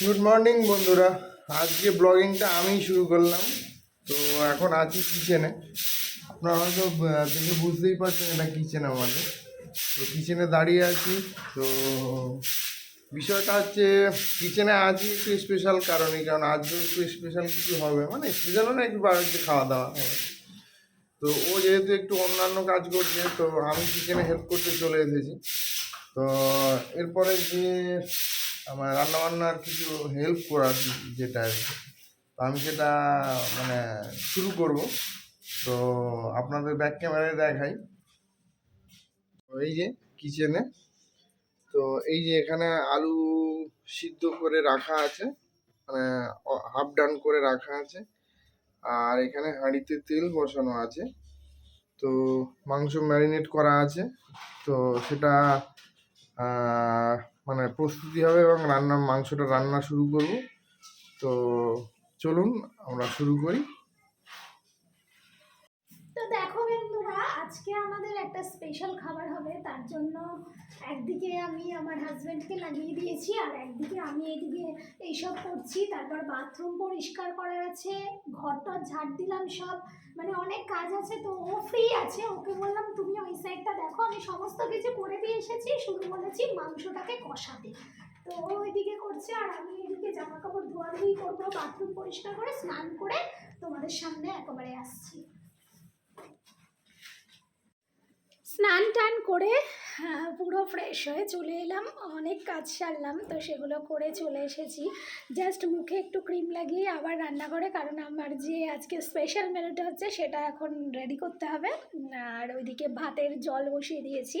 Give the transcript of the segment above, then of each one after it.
Good morning বন্ধুরা। আজকে ব্লগিংটা আমিই শুরু করলাম। তো এখন আছি কিচেনে আপনারা হয়তো দেখে বুঝতেই পারছেন এটা কিচেন আমাদের। তো কিচেনে দাঁড়িয়ে আছি। তো বিষয়টা হচ্ছে কিচেনে আজকে একটু স্পেশাল কারণে কারণ আজকে একটু স্পেশাল কিছু হবে। মানে স্পেশালও না একটু বাড়িতে খাওয়া দাওয়া হবে। তো ও যেহেতু একটু অন্যান্য কাজ করছে, তো আমি কিচেনে হেল্প করতে চলে এসেছি। তো এরপরে যে আমার রান্নাবান্নার কিছু হেল্প করার যেটা আর কি। আমি সেটা মানে শুরু করব। তো আপনাদের ব্যাক ক্যামেরায় দেখাই। এই যে কিচেনে তো এই যে এখানে আলু সিদ্ধ করে রাখা আছে। মানে হাফ ডান করে রাখা আছে। আর এখানে হাঁড়িতে তেল বসানো আছে। তো মাংস ম্যারিনেট করা আছে। তো সেটা মানে প্রস্তুতি হবে এবং রান্না মাংসটা রান্না শুরু করব। তো চলুন আমরা শুরু করি। আজকে আমাদের একটা স্পেশাল খাবার হবে, তার জন্য একদিকে আমি আমার হাজব্যান্ডকে লাগিয়ে দিয়েছি আর একদিকে আমি এদিকে এইসব করছি। তারপর বাথরুম পরিষ্কার করার আছে ঘরটা ঝাড় দিলাম সব। মানে অনেক কাজ আছে তো, ও ফ্রি আছে। ওকে বললাম, তুমি ওই সাইডটা দেখো, আমি সমস্ত কিছু করে দিয়ে এসেছি, শুধু বলেছি মাংসটাকে কষাতে। তো ও ওইদিকে করছে আর আমি এদিকে জামা কাপড় ধোয়াধুয়ি করব বাথরুম পরিষ্কার করে, স্নান করে তোমাদের সামনে একেবারে আসছি। স্নান টান করে আহ, পুরো ফ্রেশ হয়ে চলে এলাম। অনেক কাজ সারলাম তো সেগুলো করে চলে এসেছি। জাস্ট মুখে একটু ক্রিম লাগিয়ে আবার রান্নাঘরে কারণ আমার যে আজকে স্পেশাল মেনুটা হচ্ছে সেটা এখন রেডি করতে হবে। আর ওইদিকে ভাতের জল বসিয়ে দিয়েছি।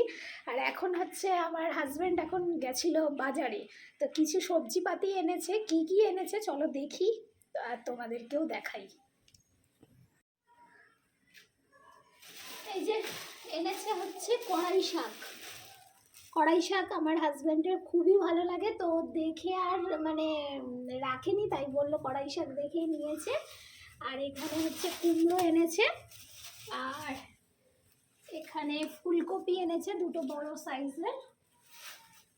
আর এখন হচ্ছে আমার হাজব্যান্ড এখন গেছিল বাজারে। তো কিছু সবজিপাতি এনেছে কি কি এনেছে চলো দেখি আর তোমাদেরকেও দেখাই এই যে এনেছে হচ্ছে কড়াই শাক। কড়াই শাক আমার হাজব্যান্ডের খুবই ভালো লাগে, তো দেখে আর মানে রাখেনি, তাই বলল কড়াই শাক দেখেই নিয়েছে। আর এখানে হচ্ছে কুমড়ো এনেছে, আর এখানে ফুলকপি এনেছে দুটো বড় সাইজের।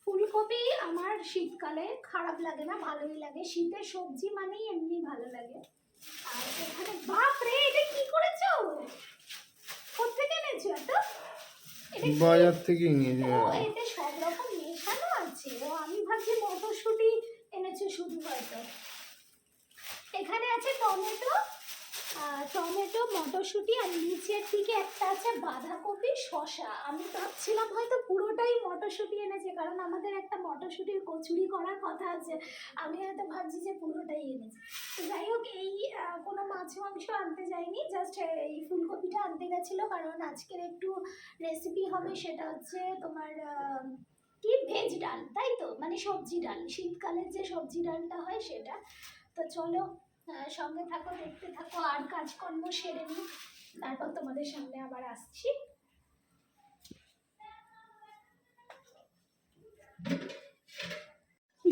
ফুলকপি আমার শীতকালে খারাপ লাগে না, ভালোই লাগে। শীতের সবজি মানেই এমনি ভালো লাগে। আর এখানে বাপ রে এটা কি করেছ? কোথেকে এনেছো এত? বাজার থেকে নিয়ে এতে সব রকম মেশানো আছে। ও আমি ভাবছি মটরশুঁটি এনেছে শুধু হয়তো। এখানে আছে টমেটো টমেটো মটরশুঁটি আর নিচের দিকে একটা আছে বাঁধাকপি শসা। আমি ভাবছিলাম হয়তো পুরোটাই মটরশুঁটি এনেছে কারণ আমাদের একটা মটরশুঁটির কচুরি করার কথা আছে। আমি হয়তো ভাবছি যে পুরোটাই এনেছে। যাই হোক মাছ মাংস আনতে যাইনি জাস্ট এই ফুলকপিটা আনতে গেছিল, কারণ আজকের একটু রেসিপি হবে সেটা হচ্ছে তোমার কি ভেজ ডাল, তাই তো? মানে সবজি ডাল, শীতকালের যে সবজি ডালটা হয় সেটা। তো চলো সঙ্গে থাকো, দেখতে থাকো, আর কাজকর্ম সেরে নিই। তারপর তোমাদের সামনে আবার আসছি।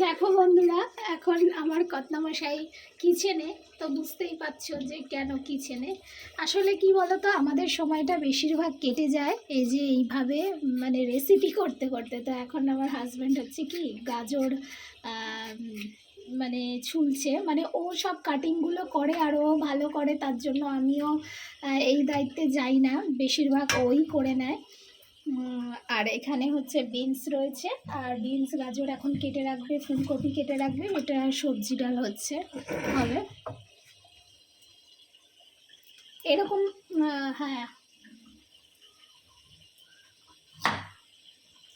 দেখো বন্ধুরা, এখন আমার কত্নামশাই কিচেনে তো বুঝতেই পারছ যে কেন কিচেনে আসলে কি বলো তো আমাদের সময়টা বেশিরভাগ কেটে যায়, এই যে এইভাবে মানে রেসিপি করতে করতে। তো এখন আমার হাজব্যান্ড হচ্ছে কি, গাজর মানে ছুলছে মানে ও সব কাটিংগুলো করে আর ও ভালো করে, তার জন্য আমিও এই দায়িত্বে যাই না। বেশিরভাগ ওই করে নেয়। আর এখানে হচ্ছে বিনস রয়েছে। আর বিনস, গাজর এখন কেটে রাখবে, ফুলকপি কেটে রাখবে ওটা সবজি ডাল হচ্ছে, হবে। এরকম হ্যাঁ।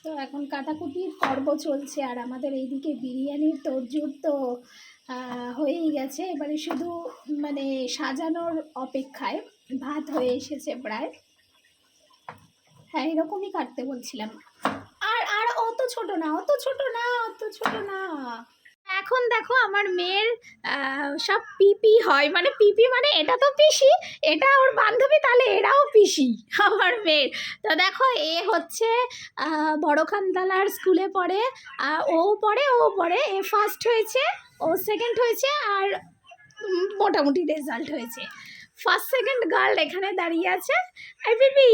তো এখন কাটাকুটির পর্ব চলছে, আর আমাদের এইদিকে বিরিয়ানির তোড়জোড় তো হয়েই গেছে। এবারে শুধু মানে সাজানোর অপেক্ষায় ভাত হয়ে এসেছে প্রায়। হ্যাঁ এরকমই কাটতে বলছিলাম। আর আর অত ছোট না অত ছোট না অত ছোট না। এখন দেখো আমার মেয়ের সব পিপি হয় মানে পিপি মানে এটা তো পিসি এটা ওর বান্ধবী তাহলে এরাও পিসি আমার মেয়ের। তো দেখো এ হচ্ছে আহ, বড়খানতলার স্কুলে পড়ে ও পড়ে ও পড়ে এ ফার্স্ট হয়েছে ও সেকেন্ড হয়েছে আর মোটামুটি রেজাল্ট হয়েছে। ফার্স্ট সেকেন্ড গার্ল এখানে দাঁড়িয়ে আছে। এই পিপি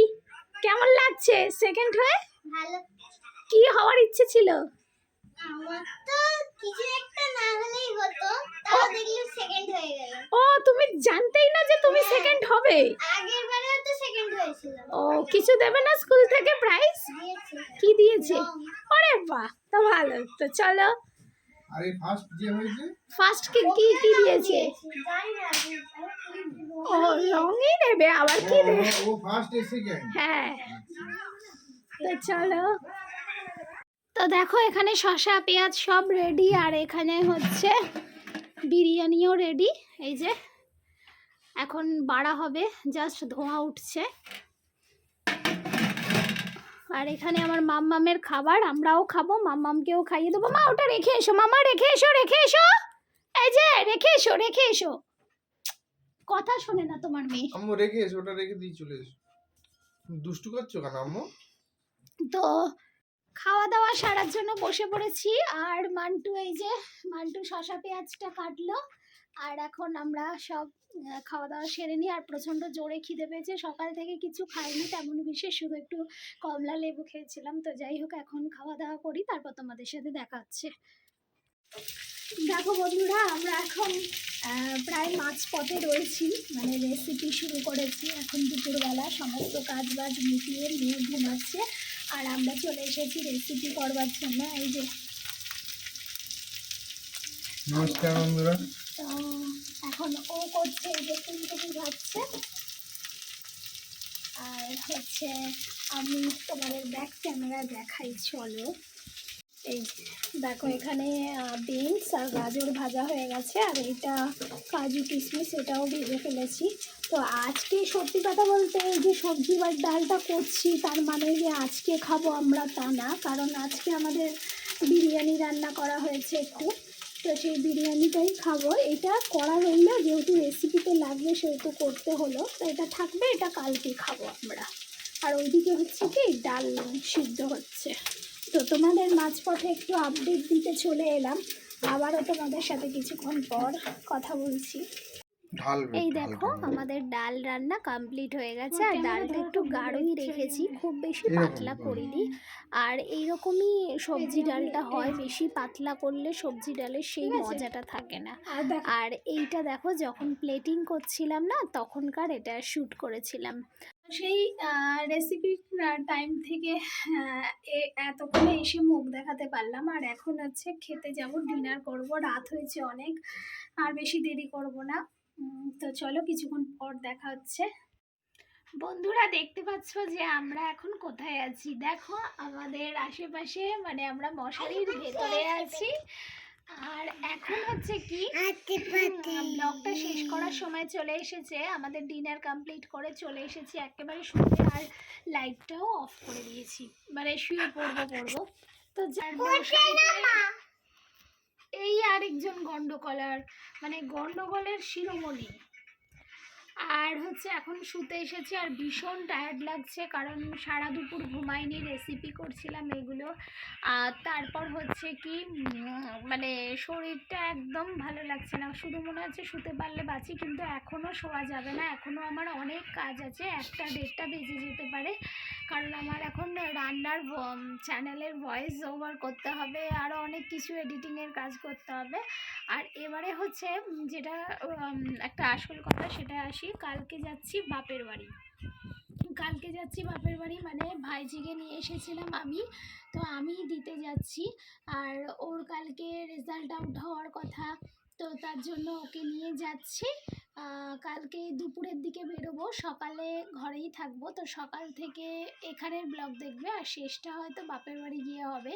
হয়েছে সেকেন্ড হয়ে? ভালো। কি হওয়ার ইচ্ছে ছিল? ও। তুমি জানতেই না যে তুমি সেকেন্ড হবে। ও কিছু দেবে না স্কুল থেকে প্রাইজ কি দিয়েছে? ওরে বাহ তো ভালো। তো চলো আর এই ফার্স্ট যে হয়েছে? ফার্স্ট কি কি কি দিয়েছে? ও রঙই নেবে আবার কি দেবে? ও ফার্স্ট এ সেকেন্ড হ্যাঁ। তো চলো। তো দেখো এখানে শসা পেঁয়াজ সব রেডি আর এখানে হচ্ছে বিরিয়ানিও রেডি এই যে এখন বাড়া হবে জাস্ট ধোঁয়া উঠছে। আর এখানে আমার মাম্মামের খাবার আমরাও খাব মাম্মামকেও খাইয়ে দেবো। মা ওটা রেখে এসো মামা রেখে এসো রেখে এসো। এই যে রেখে এসো রেখে এসো। কথা শোনে না তোমার মেয়ে। আম্মু রেখে এসো ওটা রেখে দিয়ে চলে এসো। দুষ্টু করছ কেন আম্মু? তো খাওয়া দাওয়া সারার জন্য বসে পড়েছি আর মান্টু এই যে মান্টু শশা পেঁয়াজটা কাটলো আর এখন আমরা সব খাওয়া দাওয়া সেরে নিই আর প্রচণ্ড জোরে খিদে পেয়েছে। সকাল থেকে কিছু খাইনি তেমন বিশেষ শুধু একটু কমলা লেবু খেয়েছিলাম। তো যাই হোক এখন খাওয়া দাওয়া করি তারপর তোমাদের সাথে দেখা হচ্ছে। দেখো বন্ধুরা আমরা এখন প্রায় মাছ পথে রয়েছি। মানে রেসিপি শুরু করেছি এখন দুপুরবেলা। সমস্ত কাজ বাজ মিটিয়ে মেয়ে ঘুমাচ্ছে। আর আমরা চলে এসেছি রেসিপি করবার জন্য। এই যে নমস্কার বন্ধুরা। এখন ও করছে যে ফুলকপি ভাজছে। আর হচ্ছে আমি তোমাদের ব্যাক ক্যামেরা দেখাই, চলো। এই দেখো এখানে বিনস আর গাজর ভাজা হয়ে গেছে, আর এটা কাজু কিশমিশ, এটাও ভেজে ফেলেছি। তো আজকে সত্যি কথা বলতে এই যে সবজি বা ডালটা করছি, তার মানে যে আজকে খাব আমরা তা না, কারণ আজকে আমাদের বিরিয়ানি রান্না করা হয়েছে একটু। তো সেই বিরিয়ানিটাই খাব। এটা করা রইল যেহেতু রেসিপিতে লাগবে সেহেতু করতে হলো। তো এটা থাকবে, এটা কালকে খাব আমরা। আর ওইদিকে হচ্ছে কি, ডাল সিদ্ধ হচ্ছে। তো তোমাদের মাঝপথে একটু আপডেট দিতে চলে এলাম। আবারও তোমাদের সাথে কিছুক্ষণ পর কথা বলছি। এই দেখো আমাদের ডাল রান্না কমপ্লিট হয়ে গেছে আর ডালটা একটু গাঢ়ই রেখেছি খুব বেশি পাতলা করিনি আর এইরকমই সবজি ডালটা হয় বেশি পাতলা করলে সবজি ডালের সেই মজাটা থাকে না। আর এইটা দেখো যখন প্লেটিং করছিলাম না তখনকার এটা শ্যুট করেছিলাম। সেই রেসিপির টাইম থেকে এতক্ষণে এসে মুখ দেখাতে পারলাম। আর এখন হচ্ছে খেতে যাব ডিনার করব রাত হয়েছে অনেক। আর বেশি দেরি করব না। তো চলো কিছুক্ষণ পর দেখা হচ্ছে। বন্ধুরা দেখতে পাচ্ছ যে আমরা এখন কোথায় আছি? দেখো আমাদের আশেপাশে মানে আমরা মশারির ভেতরে আছি। আর এখন হচ্ছে কি ব্লগটা শেষ করার সময় চলে এসেছে। আমাদের ডিনার কমপ্লিট করে চলে এসেছি একেবারে শুতে আর লাইটটাও অফ করে দিয়েছি। মানে শুয়ে পড়ব পড়ব। তো যার এই আরেকজন গন্ডগোলার মানে গন্ডগোলের শিরোমণি। আর হচ্ছে এখন শুতে এসেছি আর ভীষণ টায়ার্ড লাগছে কারণ সারা দুপুর ঘুমাইনি রেসিপি করছিলাম এগুলো। আর তারপর হচ্ছে কি মানে শরীরটা একদম ভালো লাগছে না। শুধু মনে হচ্ছে শুতে পারলে বাঁচি, কিন্তু এখনও শোয়া যাবে না। এখনও আমার অনেক কাজ আছে, একটা দেড়টা বেজে যেতে পারে। কারণ আমার এখন রান্নার চ্যানেলের ভয়েস ওভার করতে হবে আরও অনেক কিছু এডিটিংয়ের কাজ করতে হবে। আর এবারে হচ্ছে যেটা একটা আসল কথা, সেটা কালকে যাচ্ছি বাপের বাড়ি। কালকে যাচ্ছি বাপের বাড়ি মানে ভাইজিকে নিয়ে এসেছিলাম আমি। তো আমি দিতে যাচ্ছি আর ওর কালকে রেজাল্ট আউট হওয়ার কথা। তো তার জন্য ওকে নিয়ে যাচ্ছি। কালকে দুপুরের দিকে বেরোবো। সকালে ঘরেই থাকব। তো সকাল থেকে এখানের ব্লগ দেখবে আর শেষটা হয়তো বাপের বাড়ি গিয়ে হবে।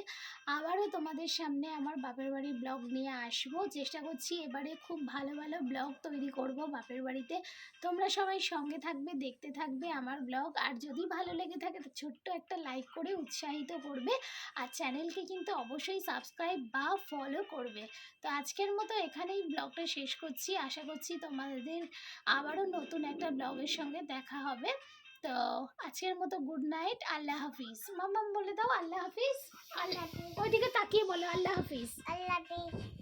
আবারও তোমাদের সামনে আমার বাপের বাড়ির ব্লগ নিয়ে আসব। চেষ্টা করছি এবারে খুব ভালো ভালো ব্লগ তৈরি করব বাপের বাড়িতে। তোমরা সবাই সঙ্গে থাকবে, দেখতে থাকবে আমার ব্লগ। আর যদি ভালো লেগে থাকে তো ছোট্ট একটা লাইক করে উৎসাহিত করবে। আর চ্যানেলকে কিন্তু অবশ্যই সাবস্ক্রাইব বা ফলো করবে। তো আজকের মতো এখানেই ব্লগটা শেষ করছি। আশা করছি তোমাদের আবারও নতুন একটা ব্লগের সঙ্গে দেখা হবে। তো আজকের মতো গুড নাইট আল্লাহ হাফিজ। মাম বলে দাও আল্লাহ হাফিজ। আল্লাহ ওইদিকে তাকিয়ে বলো আল্লাহ হাফিজ। আল্লাহ হাফিজ।